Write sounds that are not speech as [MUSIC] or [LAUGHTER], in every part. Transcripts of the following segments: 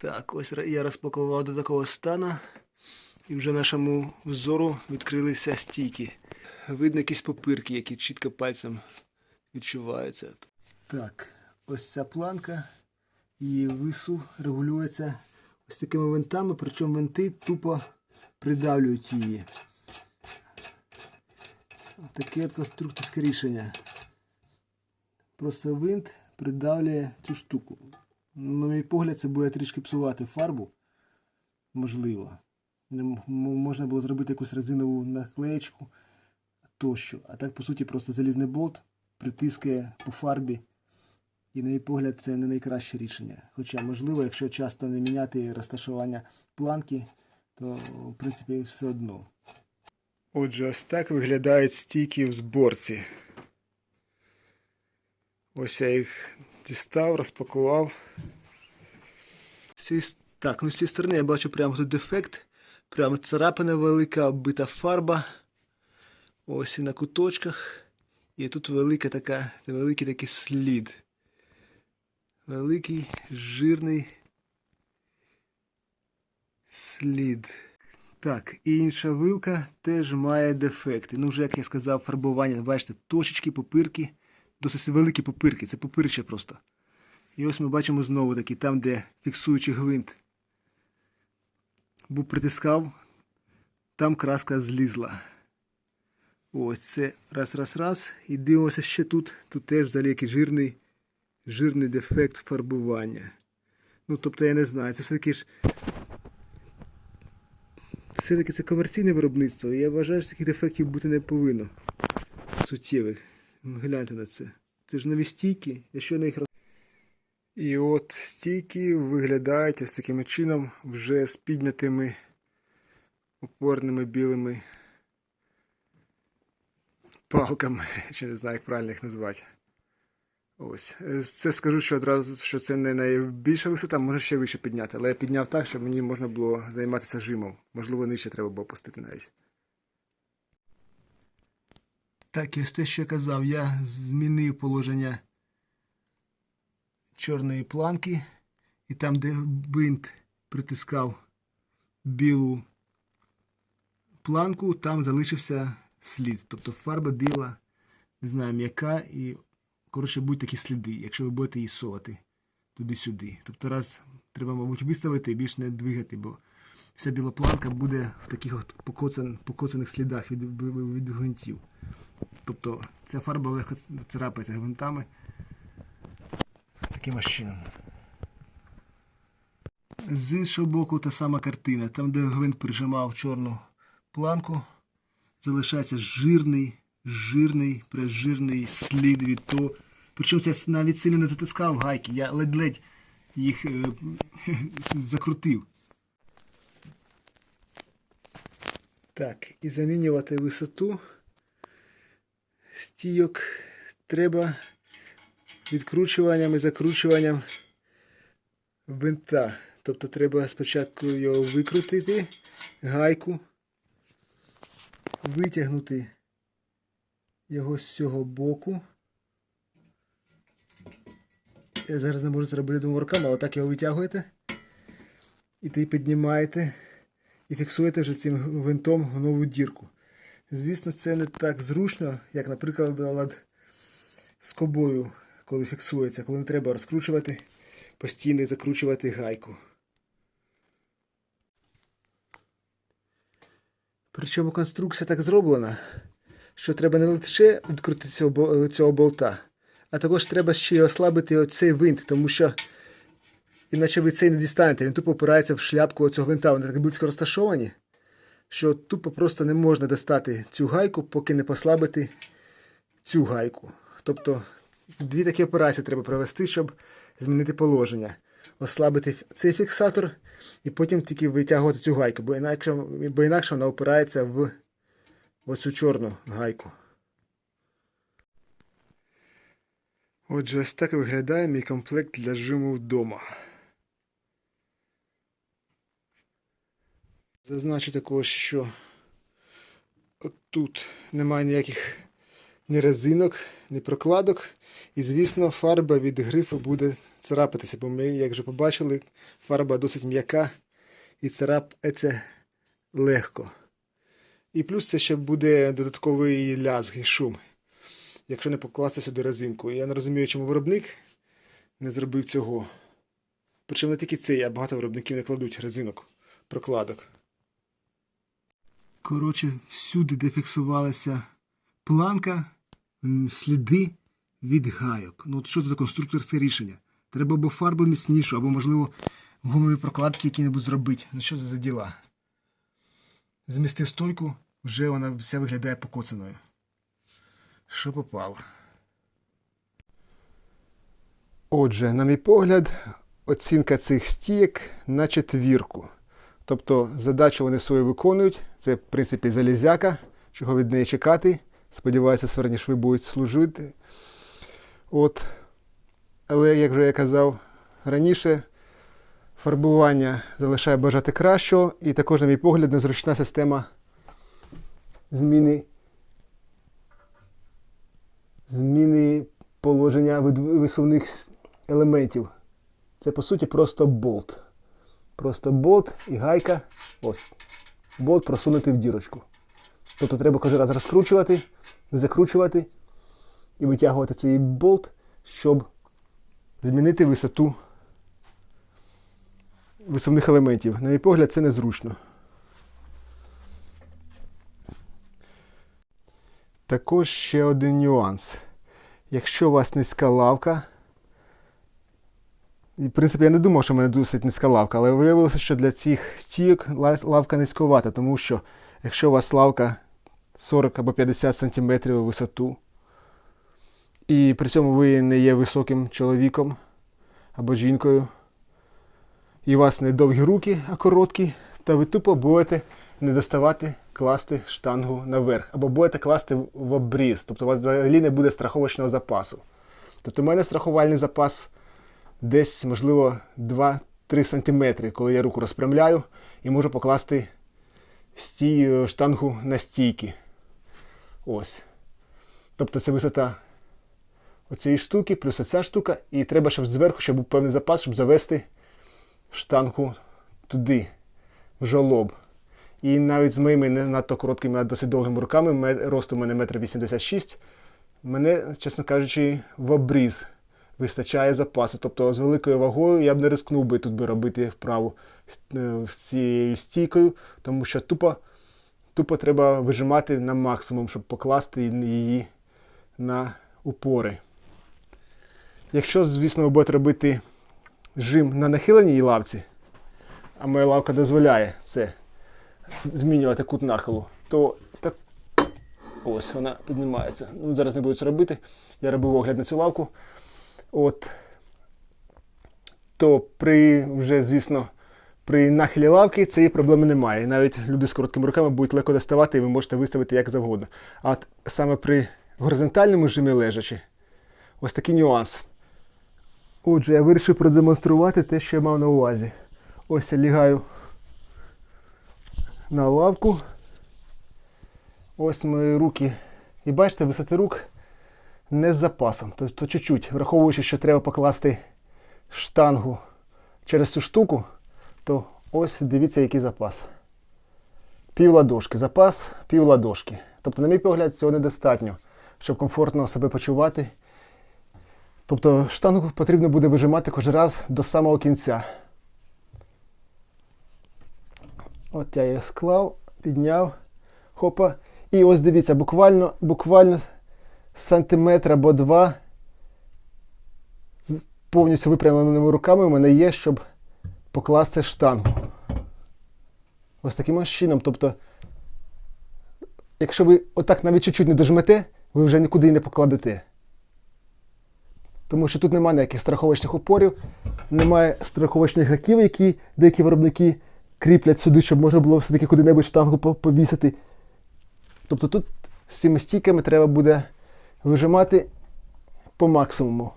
Так, ось я розпакував до такого стану. І вже нашому взору відкрилися стійки. Видно якісь попирки, які чітко пальцем відчуваються. Так, ось ця планка. Її вису регулюється ось такими винтами, причому винти тупо придавлюють її. Таке конструкторське рішення. Просто винт придавлює цю штуку. На мій погляд, це буде трішки псувати фарбу. Можливо. Можна було зробити якусь резинову наклеєчку тощо. А так, по суті, просто залізний болт притискає по фарбі. І, на мій погляд, це не найкраще рішення. Хоча, можливо, якщо часто не міняти розташування планки, то в принципі все одно. Отже, ось так виглядають стійки в зборці. Ось я їх дістав, розпакував. Так, ну з цієї сторони я бачу прямо тут дефект. Прямо царапина велика, оббита фарба. Ось і на куточках. І тут велика така, великий такий слід. Великий, жирний слід. Так, і інша вилка теж має дефекти. Ну, вже, як я сказав, фарбування, бачите, точечки, попирки, досить великі попирки, це попирище просто. І ось ми бачимо знову таки, там, де фіксуючий гвинт був притискав, там краска злізла. Ось це раз, раз, раз. І дивимося ще тут. Тут теж взагалі який жирний, жирний дефект фарбування. Ну, тобто, я не знаю, це все-таки ж все-таки це комерційне виробництво, і я вважаю, що таких дефектів бути не повинно. Суттєвих. Гляньте на це. Це ж нові стійки, я щойно їх роз... І от стійки виглядають ось таким чином вже з піднятими опорними білими палками, [LAUGHS] чи не знаю, як правильно їх назвати. Ось. Це скажу, що одразу, що це не найбільша висота, може ще вище підняти. Але я підняв так, щоб мені можна було займатися жимом. Можливо, нижче треба було опустити навіть. Так, ось те, що я казав, я змінив положення чорної планки, і там, де бинт притискав білу планку, там залишився слід. Тобто фарба біла, не знаю, м'яка і коротше, будуть такі сліди, якщо ви будете її совати туди-сюди. Тобто раз треба, мабуть, виставити і більш не двигати, бо вся біла планка буде в таких от покоцан, покоцаних слідах від, від гвинтів. Тобто ця фарба легко царапається гвинтами. Таким чином. З іншого боку, та сама картина. Там, де гвинт прижимав чорну планку, залишається жирний, жирний, прижирний слід від того. Причому це навіть сильно не затискав гайки, я ледь-ледь їх е, [LAUGHS] закрутив. Так, і замінювати висоту стійок треба відкручуванням і закручуванням винта. Тобто треба спочатку його викрутити, гайку, витягнути його з цього боку. Я зараз не можу зробити двома руками, але так його витягуєте. І ти піднімаєте і фіксуєте вже цим гвинтом в нову дірку. Звісно, це не так зручно, як, наприклад, лад скобою, коли фіксується, коли не треба розкручувати, постійно закручувати гайку. Причому конструкція так зроблена, що треба не лише відкрутити цього, цього болта, а також треба ще й ослабити оцей винт, тому що іначе ви цей не дістанете, він тупо опирається в шляпку оцього винта. Вони так близько розташовані, що тупо просто не можна достати цю гайку, поки не послабити цю гайку. Тобто дві такі операції треба провести, щоб змінити положення. Ослабити цей фіксатор і потім тільки витягувати цю гайку, бо інакше, бо інакше вона опирається в оцю чорну гайку. Отже, ось так виглядає мій комплект для жиму вдома. Зазначу також, що тут немає ніяких ні резинок, ні прокладок. І, звісно, фарба від грифу буде царапатися, бо ми, як вже побачили, фарба досить м'яка і царапається легко. І плюс це ще буде додатковий лязг і шум, якщо не покласти сюди резинку. Я не розумію, чому виробник не зробив цього. Причому не тільки цей, а багато виробників не кладуть резинок, прокладок. Коротше, всюди, де фіксувалася планка, сліди від гайок. Ну от що це за конструкторське рішення? Треба або фарбу міцнішу, або, можливо, гумові прокладки які-небудь зробити. Ну що це за діла? Змістив стойку, вже вона вся виглядає покоцаною. Що попало? Отже, на мій погляд, оцінка цих стійок на четвірку. Тобто задачу вони свою виконують. Це, в принципі, залізяка, чого від неї чекати. Сподіваюся, сверні шви будуть служити. От. Але, як вже я казав раніше, фарбування залишає бажати кращого, і також, на мій погляд, незручна система зміни, зміни положення висувних елементів. Це по суті просто болт. Просто болт і гайка. Ось. Болт просунути в дірочку. Тобто треба кожен раз розкручувати, закручувати і витягувати цей болт, щоб змінити висоту висувних елементів. На мій погляд, це незручно. Також ще один нюанс. Якщо у вас низька лавка, в принципі, я не думав, що в мене досить низька лавка, але виявилося, що для цих стійок лавка низьковата, тому що якщо у вас лавка 40 або 50 см у висоту, і при цьому ви не є високим чоловіком або жінкою, і у вас не довгі руки, а короткі, то ви тупо будете не доставати класти штангу наверх, або будете класти в обріз, тобто у вас взагалі не буде страховочного запасу. Тобто у мене страхувальний запас десь, можливо, 2-3 см, коли я руку розпрямляю і можу покласти стій, е, штангу на стійки. Ось. Тобто це висота оцієї штуки, плюс оця штука, і треба, щоб зверху ще був певний запас, щоб завести штангу туди, в жолоб. І навіть з моїми не надто короткими, а досить довгими руками, росту у мене 1,86 м, мене, чесно кажучи, в обріз вистачає запасу. Тобто з великою вагою я б не рискнув би тут би робити вправу е, з цією стійкою, тому що тупо, тупо треба вижимати на максимум, щоб покласти її на упори. Якщо, звісно, ви будете робити жим на нахиленій лавці, а моя лавка дозволяє це змінювати кут нахилу, то так ось вона піднімається. Ну, зараз не буду це робити. Я робив огляд на цю лавку. От. То при вже, звісно, при нахилі лавки цієї проблеми немає. Навіть люди з короткими руками будуть легко доставати і ви можете виставити як завгодно. А от саме при горизонтальному жимі лежачі, ось такий нюанс. Отже, я вирішив продемонструвати те, що я мав на увазі. Ось я лягаю на лавку. Ось мої руки. І бачите, висоти рук не з запасом. Тобто чуть-чуть, враховуючи, що треба покласти штангу через цю штуку, то ось дивіться, який запас. Пів ладошки. Запас пів ладошки. Тобто, на мій погляд, цього недостатньо, щоб комфортно себе почувати. Тобто штангу потрібно буде вижимати кожен раз до самого кінця. От я її склав, підняв, хопа. І ось дивіться, буквально, буквально сантиметр або два з повністю випрямленими руками у мене є, щоб покласти штангу. Ось таким ось чином. Тобто, якщо ви отак навіть чуть-чуть не дожмете, ви вже нікуди і не покладете. Тому що тут немає ніяких страховочних опорів, немає страховочних гаків, які деякі виробники кріплять сюди, щоб можна було все-таки куди-небудь штангу повісити. Тобто тут з цими стійками треба буде вижимати по максимуму.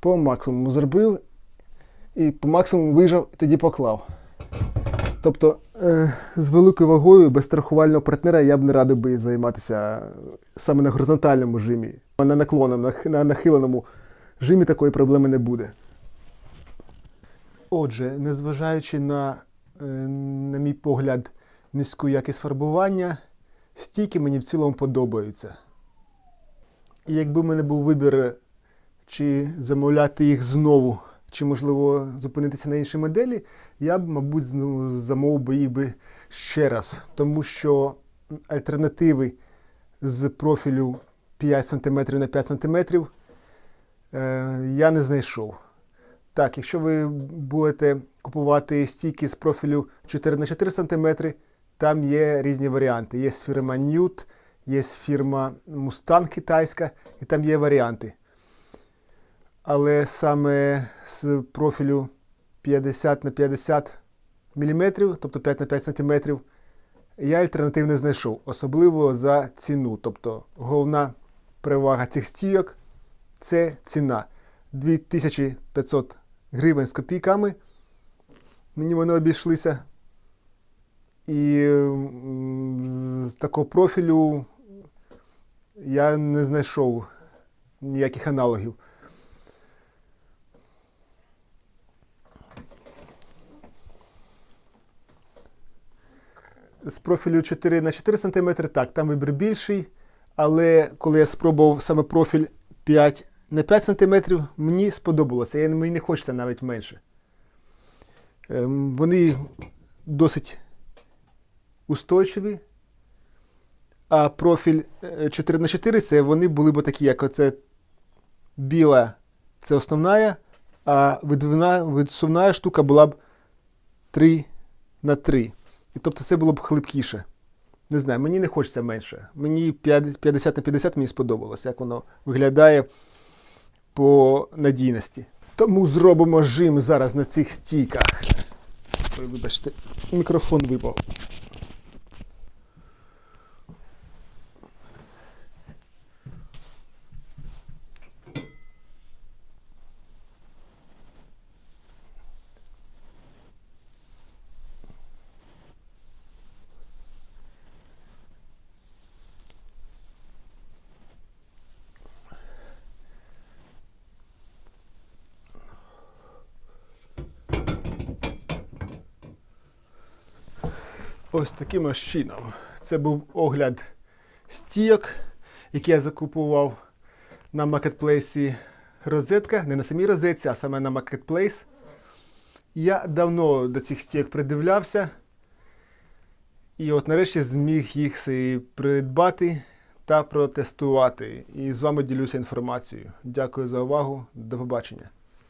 По максимуму зробив і по максимуму вижав і тоді поклав. Тобто Е, З великою вагою без страхувального партнера я б не радив би займатися саме на горизонтальному жимі. На наклонному, на нахиленому жимі такої проблеми не буде. Отже, незважаючи на, е, на мій погляд, низьку якість фарбування, стійки мені в цілому подобаються. І якби в мене був вибір, чи замовляти їх знову, чи, можливо, зупинитися на іншій моделі, я б, мабуть, замовив би їх би ще раз, тому що альтернативи з профілю 5 см на 5 см е, я не знайшов. Так, якщо ви будете купувати стійки з профілю 4 на 4 см, там є різні варіанти. Є Newt, є фірма Mustang китайська, і там є варіанти. Але саме з профілю 50 на 50 мм, тобто 5 на 5 см, я альтернатив не знайшов, особливо за ціну. Тобто головна перевага цих стійок це ціна. 2500 гривень з копійками. Мені вони обійшлися. І з такого профілю я не знайшов ніяких аналогів. З профілю 4 на 4 см, так, там вибір більший. Але коли я спробував саме профіль 5 на 5 см, мені сподобалося. Я, мені не хочеться навіть менше. Ем, Вони досить устойчиві. А профіль е, 4 на 4 це вони були б такі, як оце біла це основна, а видвина, відсувна штука була б 3 на 3. І тобто це було б хлипкіше. Не знаю, мені не хочеться менше. Мені 50 на 50 мені сподобалося, як воно виглядає по надійності. Тому зробимо жим зараз на цих стійках. Вибачте, мікрофон випав. Ось таким ось чином. Це був огляд стійок, який я закупував на маркетплейсі розетка. Не на самій розетці, а саме на маркетплейс. Я давно до цих стійок придивлявся. І от нарешті зміг їх придбати та протестувати. І з вами ділюся інформацією. Дякую за увагу. До побачення.